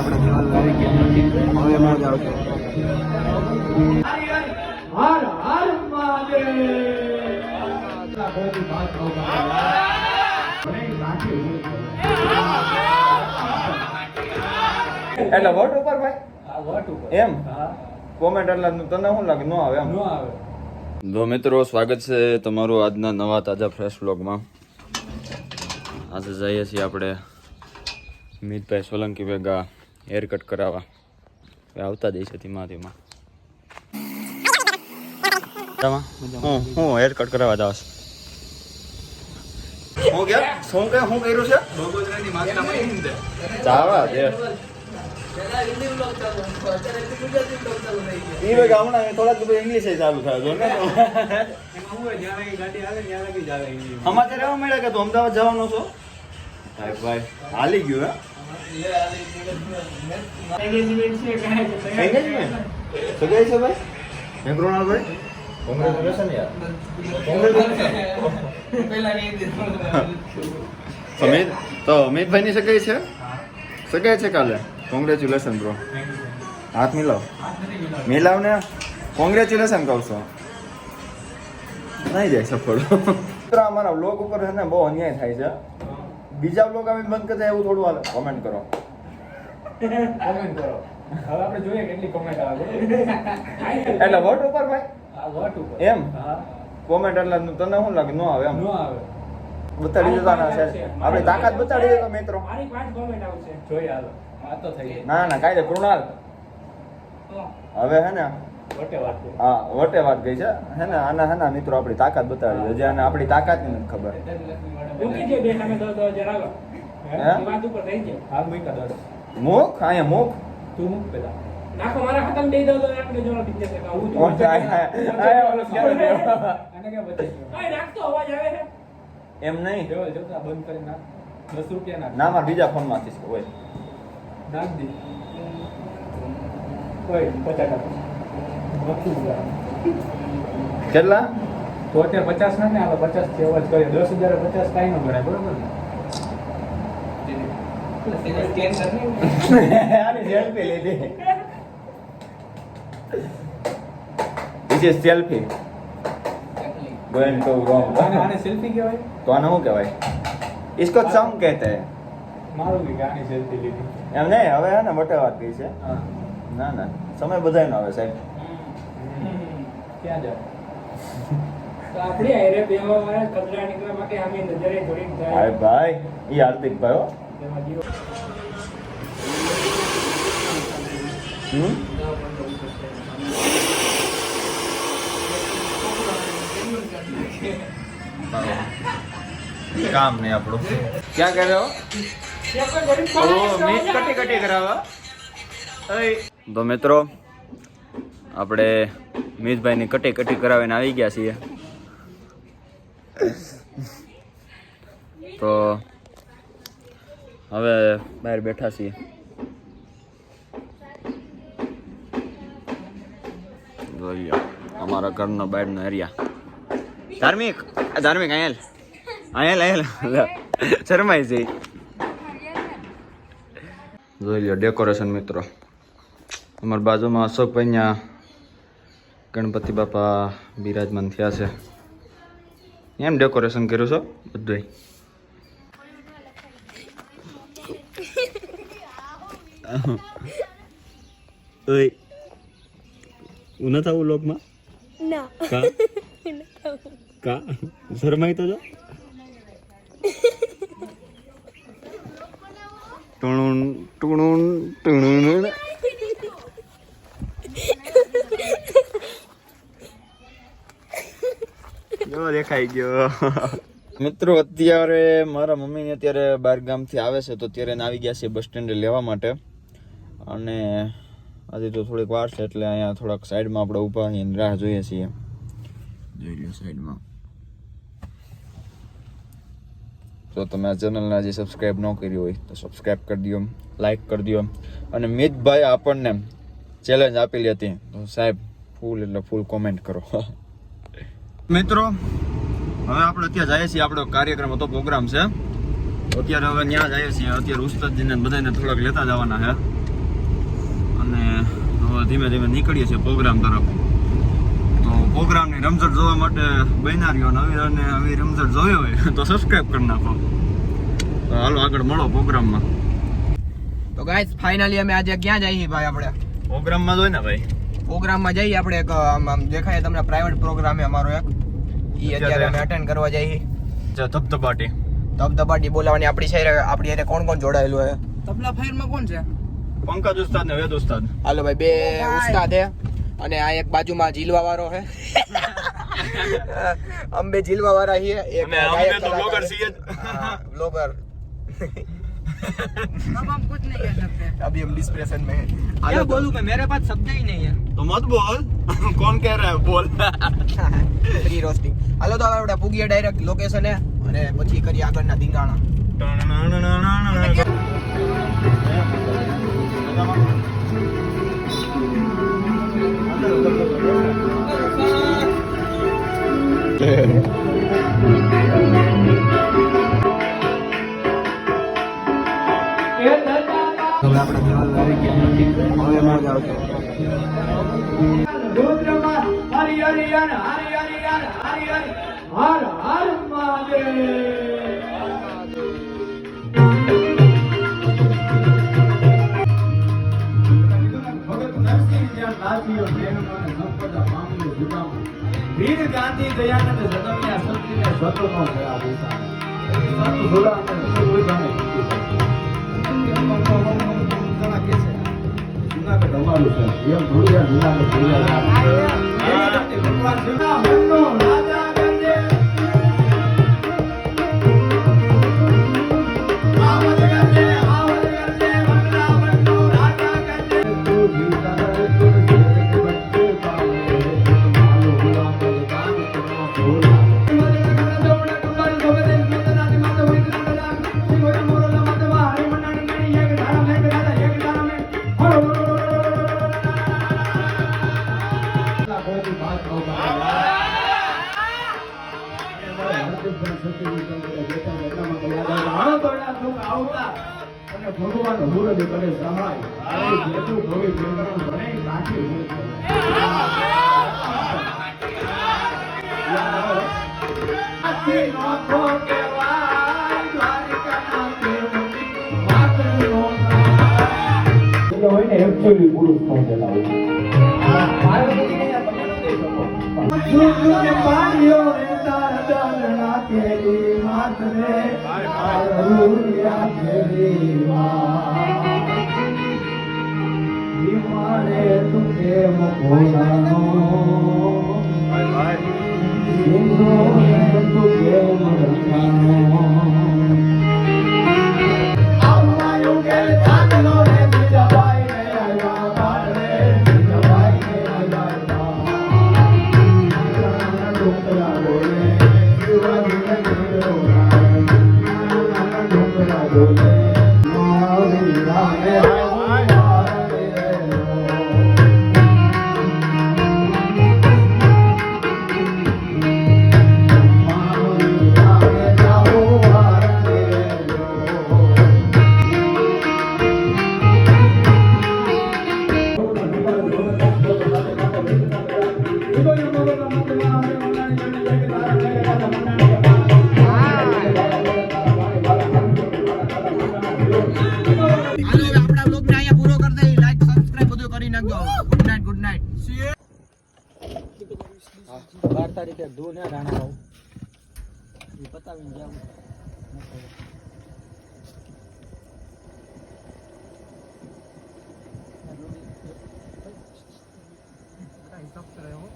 આપણે દિવાલ આવી ગયા હવે મોજ આવશે. એટલે વોટ ઉપર ભાઈ? એમ? કોમેન્ટ એટલે તને શું લાગે? ન આવે એમ? જો મિત્રો સ્વાગત છે તમારું આજના નવા તાજા ફ્રેશ બ્લોગમાં આજે જઈએ છીએ આપણે મિતભાઈ સોલંકી ભેગા. હેર કટ કરાવવા. હવે આવતા દઈશ ધીમા ધીમા? હું હું હેર કટ કરાવવા જાવ હું કે? શું કે? શું કર્યું છે? ચાવા દે. ભાઈ હમણાં થોડાક ઇંગ્લિશ ચાલુ થાય જો ને સમાચાર એવા મળ્યા કે તું અમદાવાદ જવાનો છો? ભાઈ ભાઈ હાલી ગયું હે? સગાઈ છે ભાઈ હે કૃણાલભાઈ કોંગ્રેચ્યુલેશન યાર અમિત તો અમિતભાઈ ની સગાઈ છે? સગાઈ છે કાલે? કોંગ્રેચ્યુલેશન બ્રો હાથ મિલાવ. મિલાવ ને કોંગ્રેચ્યુલેશન કહું છું નહીં જાય સફળ. અમારા બ્લોગ ઉપર છે ને બહુ અન્યાય થાય છે. બીજા બ્લોગ અમે બંધ કરતા એવું થોડું હાલે. કોમેન્ટ કરો. કોમેન્ટ કરો. હવે આપણે જોઈએ કેટલી કોમેન્ટ આવે. એટલે વોટ ઉપર ભાઈ? વોટ ઉપર. એમ? હા. કોમેન્ટ એટલે તને શું લાગે? ન આવે એમ. નો આવે. બતાડી દેતા ના છે. આપણે તાકાત બતાડી દેતો મિત્રો. મારી પાંચ કોમેન્ટ આવશે. જોઈ હાલો. આ તો થઈ ના ના ના દે કૃણાલ. હવે હે ને. હા વટે વાત ગઈ છે. હે ને આના હે ના મિત્રો આપણી તાકાત બતાવી હજી જે આને આપણી તાકાત નથી ખબર. મુખ અહીંયા મુખ તું મુખ પેલા. નાખો મારા દઈ દો તો આપણે હું ઓય નાખતો અવાજ આવે છે. એમ નહીં. જો જો બંધ કરી નાખ. 10 રૂપિયા નાખ. ના મારા બીજા ફોનમાંથી હોય નાખ દે. ઓય કેટલા તો અત્યારે પચાસ ના ને આપણે પચાસ થી અવાજ કરીએ દસ હજાર પચાસ કાંઈ ન ગણાય બરોબર ને આની સેલ્ફી લીધી This is selfie. Going to wrong. આને આને સેલ્ફી કહેવાય તો આને શું કહેવાય इसको चम कहते हैं મારું બી આની સેલ્ફી લીધી એમ નહીં હવે હે ને મોટે વાત ગઈ છે હા ના ના સમય બધાયનો આવે સાહેબ ક્યાં જાય તો આપણે આયરે બેવા વાળા કચરા નીકળવા માટે આમે નજરે ભાઈ જાય. ભાઈ ઈ હાર્દિક ભાઈ હો. હમ? કામ નહીં આપણું. ક્યાં કરે હો? ઓ કટી કટી કરાવવા તો મિત્રો આપણે મિતભાઈની કટી કટી કરાવીને આવી ગયા છીએ. તો હવે બહાર બેઠા છીએ. અમારા ઘરનો બહારનો એરિયા. ધાર્મિક ધાર્મિક, આયેલ. આયેલ અહીંયા શરમાય છે. જોઈ લો ડેકોરેશન મિત્રો. અમારી બાજુમાં અશોકભાઈ ગણપતિ બાપા બિરાજમાન થયા છે એમ ડેકોરેશન કર્યું છો બધું ઓય ઉના થાવું લોકમાં ના કા કા શરમાઈ તો જો ટુણુન ટુણુન ટુણુન જો દેખાઈ ગયો? મિત્રો, અત્યારે મારા મમ્મીને અત્યારે બાર ગામથી આવે છે, તો અત્યારે આવી ગયા છે બસ સ્ટેન્ડે લેવા માટે. અને આજે તો થોડીક વાર છે, એટલે અહીંયા થોડાક સાઈડમાં આપણે ઊભા અહીંયા રાહ જોઈએ છીએ. જોઈ લો સાઈડમાં. જો તમે આ ચેનલને હજી સબસ્ક્રાઈબ ન કરી હોય, તો સબસ્ક્રાઈબ કરી દો લાઈક કરી દો. અને મિતભાઈ આપણને ચેલેન્જ આપેલી હતી. તો સાહેબ ફૂલ એટલે ફૂલ કોમેન્ટ કરો. મિત્રો હવે આપણે અત્યારે જઈએ છીએ આપણો કાર્યક્રમ હતો પ્રોગ્રામ છે. અત્યારે હવે ત્યાં જઈએ છીએ અત્યારે ઉસ્તાદજીને બધાને થોડાક લેતા જવાના છે. અને હવે ધીમે ધીમે નીકળીએ છીએ પ્રોગ્રામ તરફ. તો પ્રોગ્રામની રમઝટ જોવા માટે બનારીઓ નવી અને આવી રમઝટ જોયો હોય તો સબસ્ક્રાઈબ કરી નાખો. તો હાલો આગળ મળો પ્રોગ્રામમાં. તો ગાઈસ ફાઇનલી અમે આજે ક્યાં જઈએ ભાઈ આપણે? પ્રોગ્રામમાં જોઈએ ને ભાઈ. પ્રોગ્રામમાં જઈએ આપણે એક આમ આમ દેખાય તમને પ્રાઇવેટ પ્રોગ્રામ અમારો એક. ઈ અત્યારે અમે અટેન્ડ કરવા જઈએ જે ધબધબાટી ધબધબાટી બોલાવાની આપણી છે આપણી હારે કોણ કોણ જોડાયેલું છે તબલા ફાયરમાં કોણ છે પંકજ ઉસ્તાદ ને વેદ ઉસ્તાદ હાલો ભાઈ બે ઉસ્તાદ છે અને આ એક બાજુમાં જીલવા વાળો છે અંબે જીલવા વાળા છીએ એક અને અમે ગાયક તો કલાકાર blogger છે. છીએ જ. હા, blogger. अब हम कुछ नहीं कह सकते अभी हम डिस्प्रेशन में हैं क्या हालो तो- बोलूं मैं मेरे पास शब्द ही नहीं है તો મત બોલ કોણ કહે રહા હે બોલ ફ્રી રોસ્ટિંગ હાલો તો હવે આપણે પૂગીએ ડાયરેક્ટ લોકેશન એ અને પછી કરીએ આગળના ધીંગાણા. હવે આપણે હવે મોજ આવશે. હરિ હર મહાદેવ. ગાંધી દયાનંદ જન્મ્યા સત્યને સ્વતંત્ર થયા દિશા સાધુ ભોળા અને સૌ જાણે ઘણા કે છે જુનાગઢ અમારું છે. એમ થોડી જુનાગઢ ભૂલ્યા ભગવાન શિવના મનનો ભગવાન હુરદ કરે સહાય જેટલું ભવિ કાઠી હુરદ કરે નોખો એટલે હોય ને એકચ્યુઅલી પુરુષ પહોંચેલા હોય. સૂર્યને પાડ્યો રે તાર દલના કેલી માત રે રૂરિયા કેલી માં વિમાને તું કેમ ભોલાનો સિંધો રે બાર તારીખે ધૂ ને રાણા આવું એ બતાવીને જાવ હિસાબ કરાયો